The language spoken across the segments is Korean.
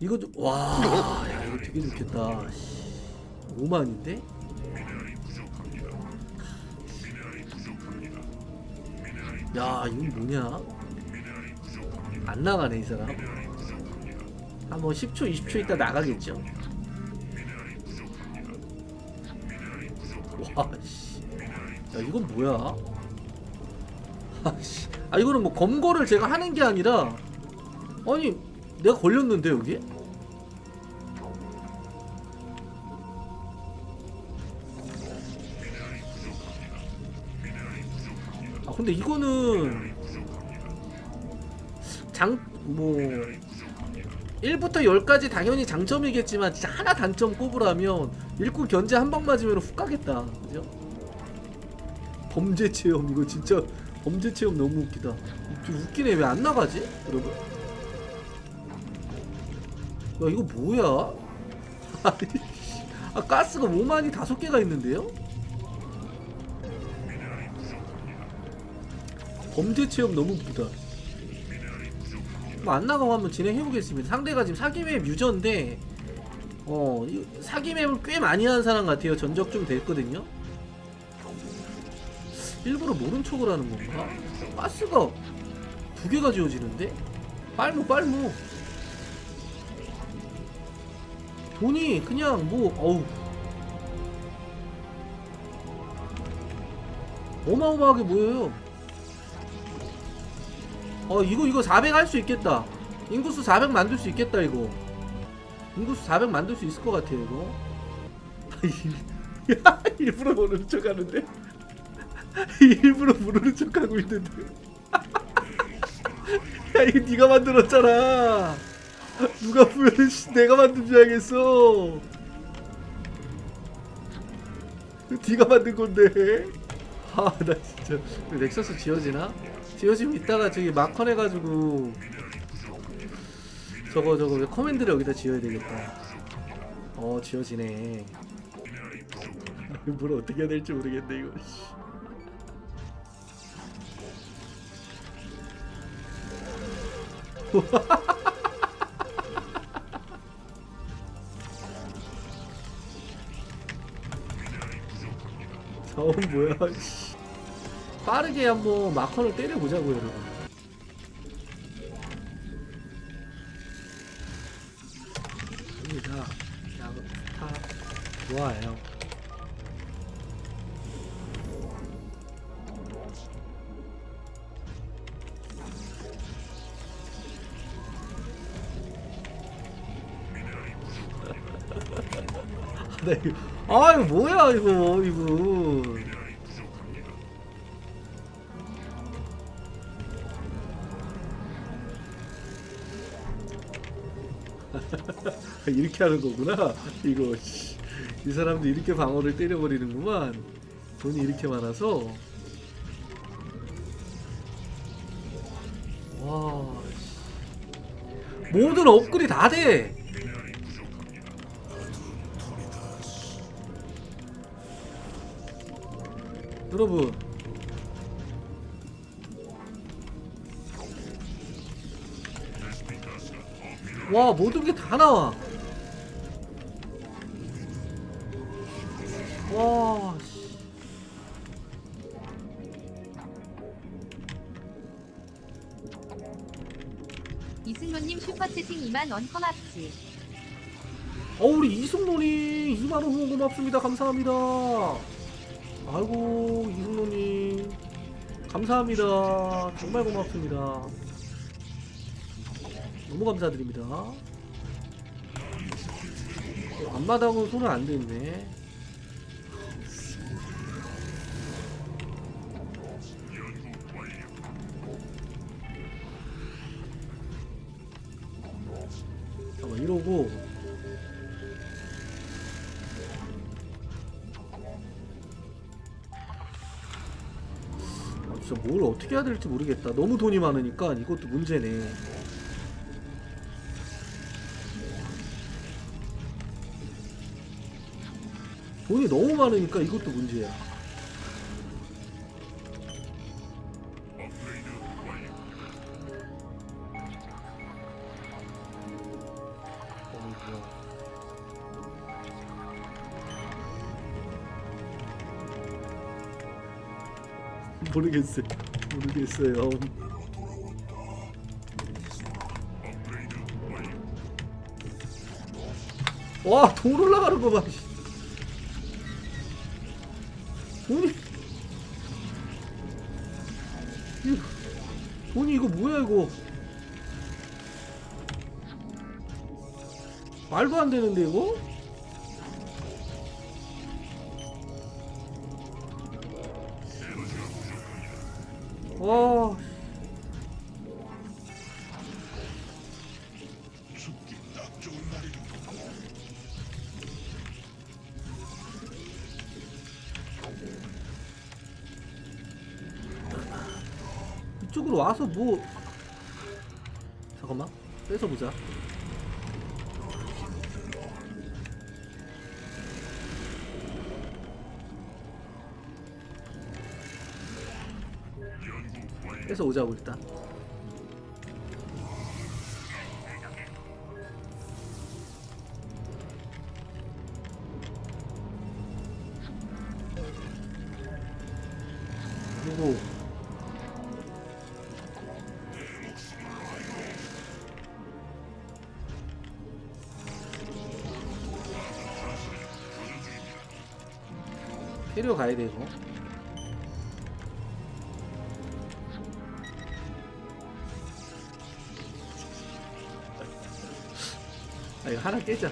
이거 좀, 와, 야, 이거 되게 좋겠다. 씨, 5만인데? 야, 이건 뭐냐? 안 나가네, 이 사람. 한 뭐 10초, 20초 있다 나가겠죠? 와, 씨. 야, 이건 뭐야? 아, 씨. 아, 이거는 뭐 검거를 제가 하는 게 아니라, 아니, 내가 걸렸는데, 여기? 아, 근데 이거는, 장, 뭐, 1부터 10까지 당연히 장점이겠지만, 진짜 하나 단점 꼽으라면, 일꾼 견제 한 방 맞으면 훅 가겠다. 그죠? 범죄 체험, 이거 진짜, 범죄 체험 너무 웃기다. 좀 웃기네, 왜 안 나가지? 여러분? 야, 이거 뭐야? 아, 가스가 5만이 다섯 개가 있는데요? 범죄 체험 너무 웃기다. 뭐 안 나가고 한번 진행해 보겠습니다. 상대가 지금 사기맵 유저인데 어 이- 사기맵을 꽤 많이 한 사람 같아요. 전적 좀 됐거든요. 일부러 모른 척을 하는 건가? 가스가 두 개가 지어지는데? 빨무 빨무. 돈이 그냥 뭐 어우. 어마어마하게 모여요. 어 이거 이거 400 할 수 있겠다. 인구수 400 만들 수 있겠다 이거. 인구수 400 만들 수 있을 것 같아요 이거. 야, 일부러 모르는 척 하는데? 일부러 모르는 척 하고 있는데. 야 이거 네가 만들었잖아 누가 씨, 내가 만든 줄 알겠어. 이거 네가 만든 건데. 아 나 진짜. 넥서스 지어지나? 지어지면 이따가 저기 마컨 해가지고. 저거 저거 왜 커맨드를 여기다 지어야 되겠다. 어 지어지네. 뭘 어떻게 해야 될지 모르겠네 이거 씨. 자원 뭐야 씨. 빠르게 한번 마커를 때려보자고요 여러분 갑니다 야구 타 좋아요 아, 네. 아 이거 뭐야 이거 이거 이렇게 하는 거구나 이거 씨. 이 사람도 이렇게 방어를 때려버리는구만 돈이 이렇게 많아서 와 씨. 모든 업글이 다돼 여러분 와 모든 게 다 나와 와 씨. 이승로님 슈퍼채팅 2만 원 커맙지. 어 우리 이승로님 2만원 후원 고맙습니다 감사합니다 아이고 이승로님. 감사합니다. 정말 고맙습니다. 너무 감사드립니다. 어, 앞마당은 손을 안 댔네 줄여야 될지 모르겠다. 너무 돈이 많으니까 이것도 문제네. 돈이 너무 많으니까 이것도 문제야. 모르겠어요. 모르겠어요. 와, 돌 올라가는 거 봐. 씨. 돈이 이거 돈이 이거 뭐야 이거? 말도 안 되는데 이거? 와. 이쪽으로 와서 뭐 잠깐만 뺏어 보자. 뺏어 오자고 일단. 그리고 캐리어 가야 돼이 하나 깨자.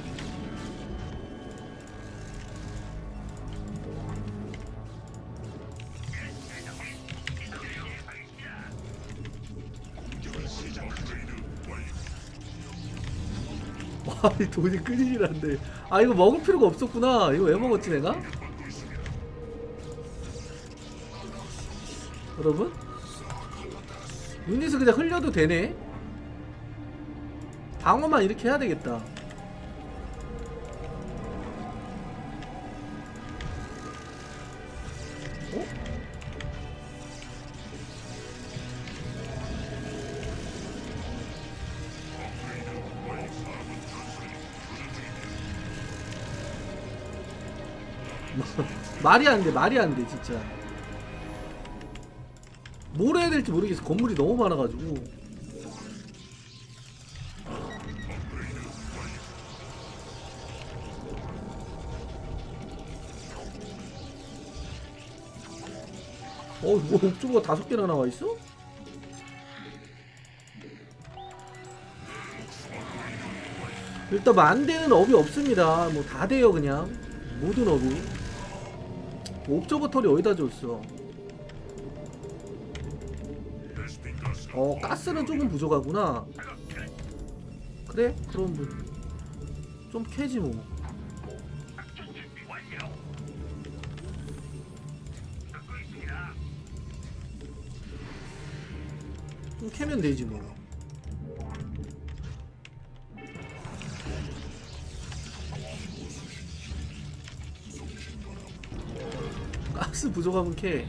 와, 이 돈이 끊이질 않네. 아, 이거 먹을 필요가 없었구나. 이거 왜 먹었지, 내가? 여러분? 유닛을 그냥 흘려도 되네? 방어만 이렇게 해야 되겠다. 말이 안 돼, 말이 안 돼, 진짜. 뭘 해야 될지 모르겠어. 건물이 너무 많아가지고. 어, 뭐 옥주가 다섯 개나 나와 있어? 일단 되는 업이 없습니다. 뭐 다 돼요 그냥 모든 업이. 뭐 옵저버 털이 어디다 줬어? 어 가스는 조금 부족하구나. 그래? 그럼 뭐 좀 캐지 뭐. 좀 캐면 되지 뭐. 가스 부족하면 캐.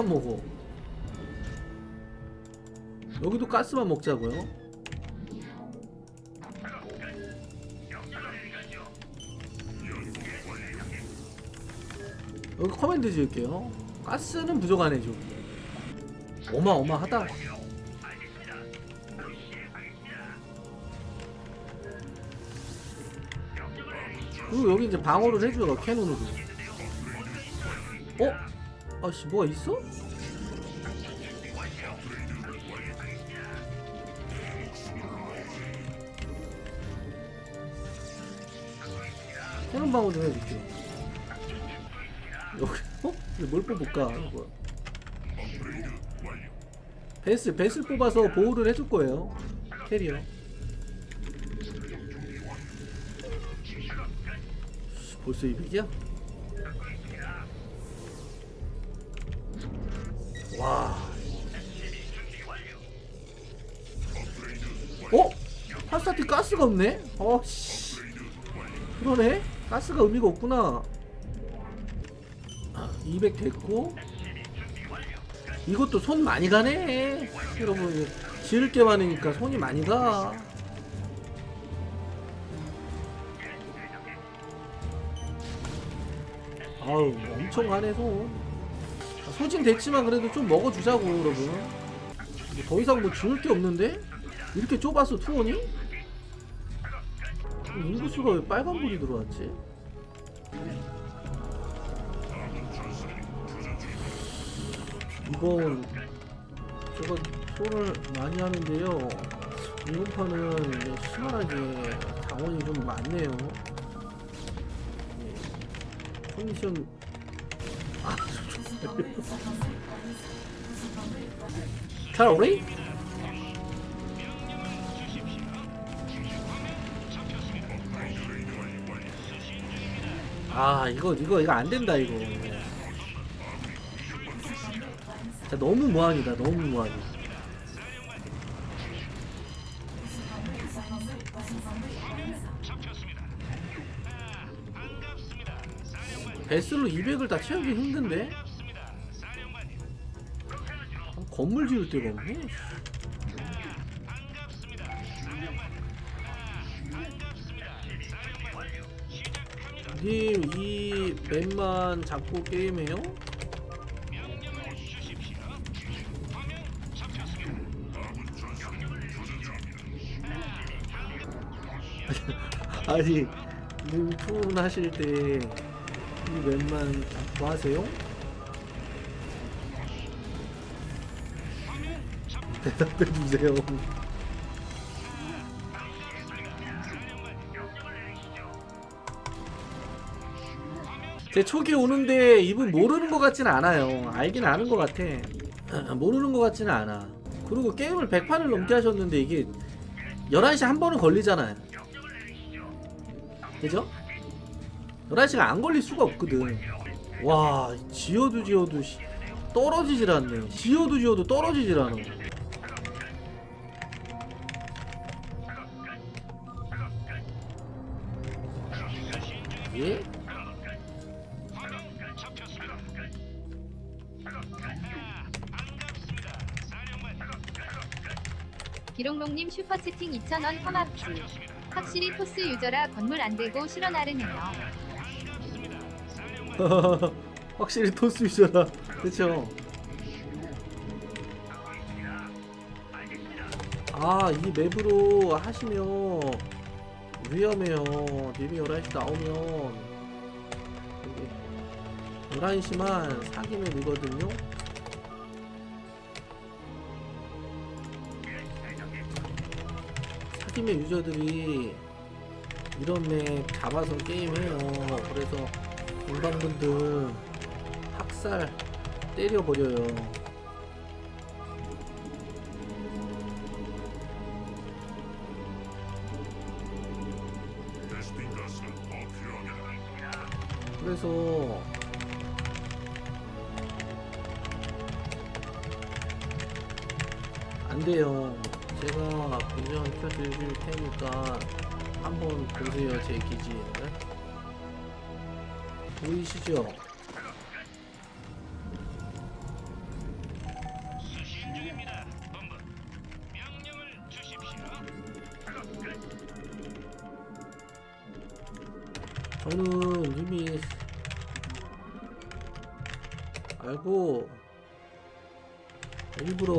가스만 먹어. 여기도 가스만 먹자고요. 여기 커맨드 지을게요. 가스는 부족하네 좀. 어마어마하다. 그리고 여기 이제 방어를 해줘요 캐논으로. 어? 아씨 뭐가 있어? 캐논 방어 좀 해줄게요. 여기 어? 뭘 뽑을까? 이거. 베스 베스 뽑아서 보호를 해줄 거예요. 캐리어. 씨, 벌써 200이야? 어? 팔스타티 가스가 없네? 어씨 그러네? 가스가 의미가 없구나 200 됐고 이것도 손 많이 가네 여러분 지을 게 많으니까 손이 많이 가 아우 엄청 가네 손 소진 됐지만 그래도 좀 먹어주자고 여러분 뭐더 이상 뭐 지을 게 없는데? 이렇게 좁았어 투원이? 인구수가 왜 빨간불이 들어왔지? 이번 제가 손을 많이 하는데요 이번 판은 심하게 자원이 좀 많네요 예. 컨디션 아 차라리? 아 이거 이거 이거 안 된다 이거. 자 너무 무한이다 너무 무한. 배슬로 200을 다 채우기 힘든데? 아, 건물 지을 데가 없네. 님, 이 맵만 잡고 게임해요? 아니, 님 투혼하실 때 이 맵만 잡고 하세요? 대답해 주세요. 제 초기 오는데 이분 모르는 것 같지는 않아요. 알긴 아는 것 같아. 모르는 것 같지는 않아. 그리고 게임을 100판을 넘게 하셨는데 이게 11시 한 번은 걸리잖아요. 그죠? 11시가 안 걸릴 수가 없거든. 와, 지어도 지어도 씨, 떨어지질 않네. 지어도 지어도 떨어지질 않아. 예? 기록록님 슈퍼채팅 2,000원 커맙지. 확실히 토스 유저라 건물 안 되고 실어 나르네요. 확실히 토스 유저라. 그쵸? 아, 이 맵으로 하시면 위험해요. 님이 11시 나오면 여기 11시만 사기면 이거든요. 사기면 유저들이 이런 맵 잡아서 게임해요. 그래서 일반분들 학살 때려버려요. 그래서 안 돼요. 켜드릴 테니까 한번 보세요 제 기지를. 보이시죠? 저는 이미 알고 일부러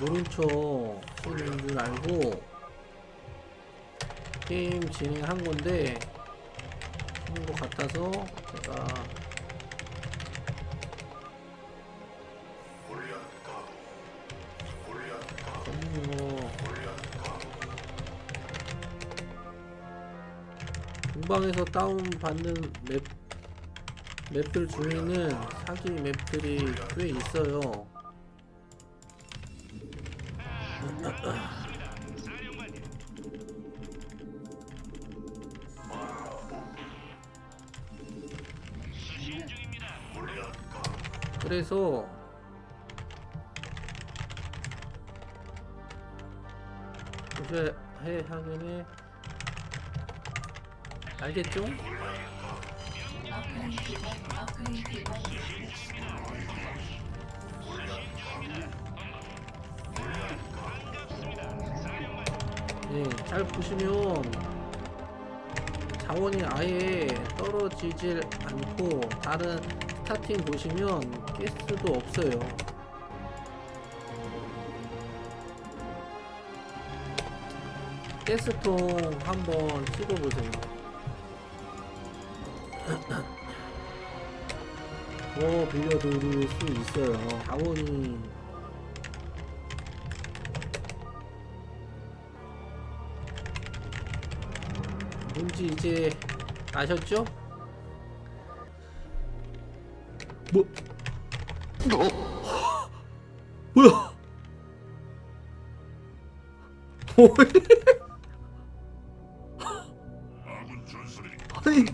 모른 척 하시는 줄 알고 게임 진행한 건데 하는 것 같아서 제가 너무 뭐 공방에서 다운 받는 맵 맵들 중에는 사기 맵들이 꽤 있어요. 그래서 보셔야 해 하면은 알겠죠? 잘 보시면 자원이 아예 떨어지질 않고 다른 스타팅 보시면 가스도 없어요. 가스통 한번 찍어보세요. 더 빌려드릴 수 있어요. 자원이 뭔지 이제 아셨죠? 뭐? 뭐야? 뭐야? 아니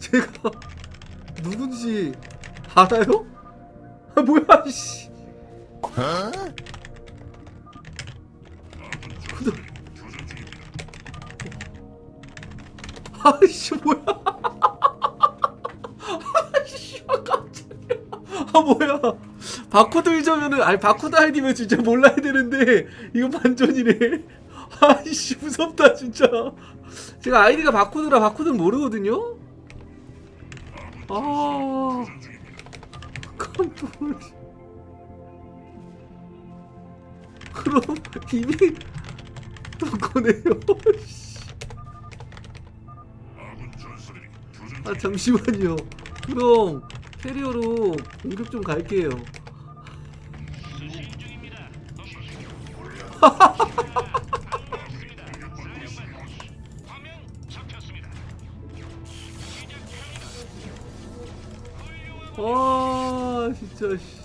제가 누군지 알아요? 아 뭐야 씨. 근데 아이씨 뭐야? 아이씨 깜짝이야. 아 뭐야? 바코드 잊으면은 아니 바코드 아이디면 진짜 몰라야 되는데 이거 반전이네. 아이씨 무섭다 진짜. 제가 아이디가 바코드라 바코드는 모르거든요. 아 깜짝 놀랐. 그럼 이미 또 꺼내요. 씨. 아 잠시만요. 그럼 캐리어로 공격 좀 갈게요. 아 진짜 씨.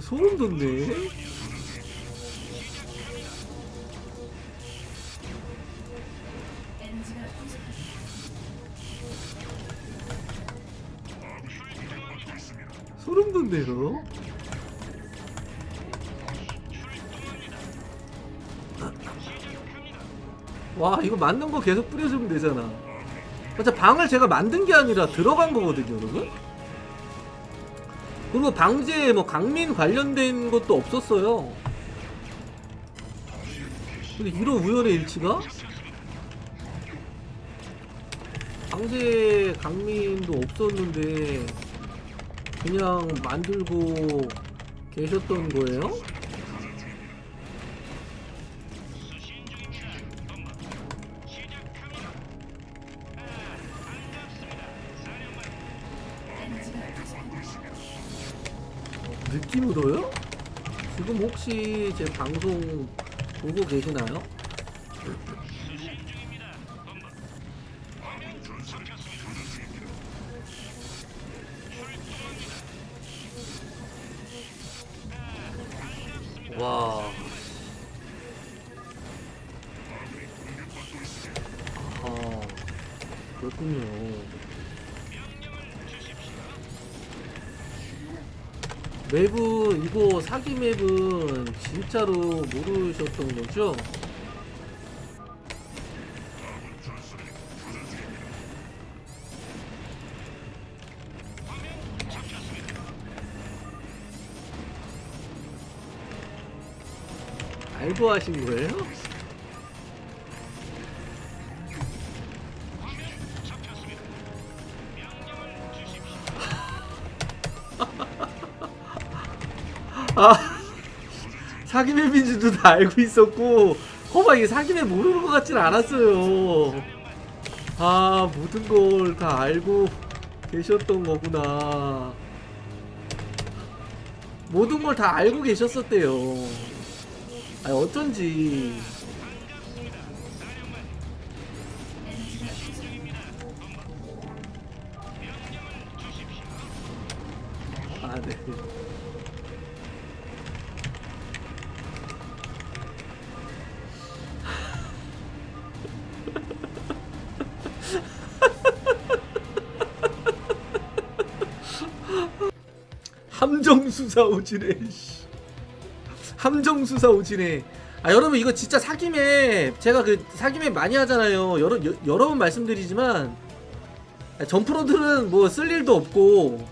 소름 돋네. 와 이거 만든 거 계속 뿌려주면 되잖아. 진짜 방을 제가 만든 게 아니라 들어간 거거든요, 여러분. 그리고 방제에 뭐 강민 관련된 것도 없었어요. 근데 이런 우연의 일치가? 방제 강민도 없었는데 그냥 만들고 계셨던 거예요? 혹시 제 방송 보고 계시나요? 와. 아, 그렇군요. 맵은 이거 사기 맵은 진짜로 모르셨던 거죠? 알고 하신 거예요? 사기 맵인지도 다 알고 있었고 허마 이게 사기 맵 모르는 것 같진 않았어요. 아 모든 걸 다 알고 계셨던 거구나. 모든 걸 다 알고 계셨었대요. 아니 어쩐지. 아 네. 함정수사 오지네 씨. 함정수사 오지네 아 여러분 이거 진짜 사기맵 제가 그 사기맵 많이 하잖아요. 여러 여, 여러 번 말씀드리지만 아, 점프로들은 뭐 쓸 일도 없고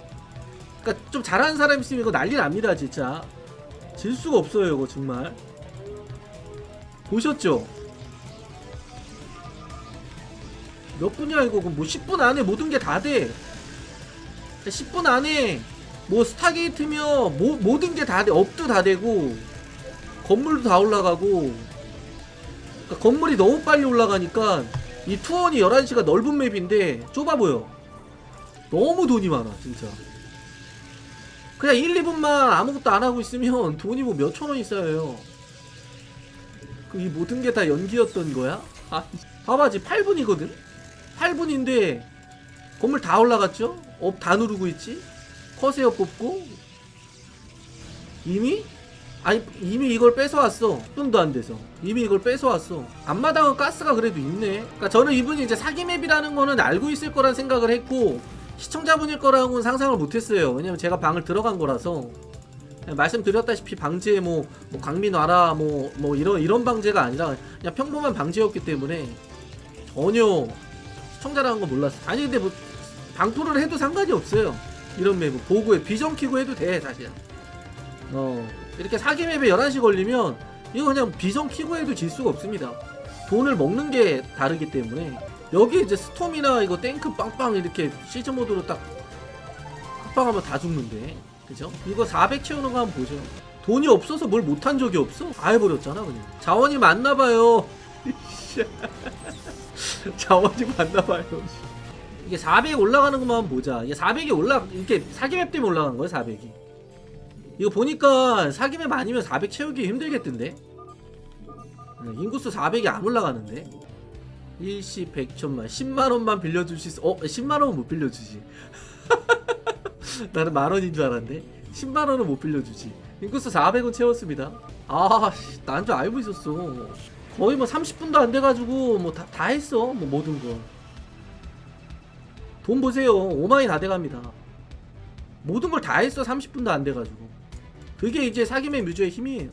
그러니까 좀 잘하는 사람 있으면 이거 난리 납니다 진짜. 질 수가 없어요 이거 정말. 보셨죠? 몇 분이야 이거? 뭐 10분 안에 모든 게 다돼. 10분 안에 뭐 스타게이트며 모, 모든 게 다 돼 업도 다 되고 건물도 다 올라가고 그러니까 건물이 너무 빨리 올라가니까 이 투원이 11시가 넓은 맵인데 좁아 보여 너무 돈이 많아 진짜 그냥 1, 2분만 아무것도 안 하고 있으면 돈이 뭐 몇천 원이 쌓여요 그 이 모든 게 다 연기였던 거야? 아 봐봐 지금 8분이거든? 8분인데 건물 다 올라갔죠? 업 다 누르고 있지? 커세어 뽑고 이미? 아니 이미 이걸 뺏어왔어. 10분도 안 돼서. 이미 이걸 뺏어왔어. 앞마당은 가스가 그래도 있네. 그러니까 저는 이분이 이제 사기맵이라는 거는 알고 있을 거란 생각을 했고 시청자분일 거라고는 상상을 못했어요. 왜냐면 제가 방을 들어간 거라서. 말씀드렸다시피 방제 뭐, 뭐 강민 와라 뭐, 뭐 이런 이런 방제가 아니라 그냥 평범한 방제였기 때문에 전혀 시청자라는 거 몰랐어 아니 근데 뭐 방풀을 해도 상관이 없어요 이런 맵은 보고에 비전 키고 해도 돼 사실. 어. 이렇게 사기 맵에 11시 걸리면 이거 그냥 비전 키고 해도 질 수가 없습니다. 돈을 먹는 게 다르기 때문에. 여기 이제 스톰이나 이거 탱크 빵빵 이렇게 시즌 모드로 딱 합방하면 다 죽는데. 그죠? 이거 400 채우는 거 한번 보죠. 돈이 없어서 뭘 못한 적이 없어. 다 해버렸잖아 그냥. 자원이 많나봐요. 자원이 많나봐요 이게 400 올라가는 것만 보자. 이게 400이 올라 이렇게 사기맵 때문에 올라간 거야 400이. 이거 보니까 사기맵 아니면 400 채우기 힘들겠던데? 네, 인구수 400이 안 올라가는데? 일시 100천만 10만원만 빌려줄 수 있어. 어? 10만원은 못 빌려주지. 나는 만원인 줄 알았는데 10만원은 못 빌려주지. 인구수 400은 채웠습니다. 아난 줄 알고 있었어. 거의 뭐 30분도 안 돼가지고 뭐 다 다 했어 뭐 모든 거 돈 보세요. 5만이 다 돼갑니다. 모든 걸 다 했어. 30분도 안 돼가지고. 그게 이제 사기맨 뮤즈의 힘이에요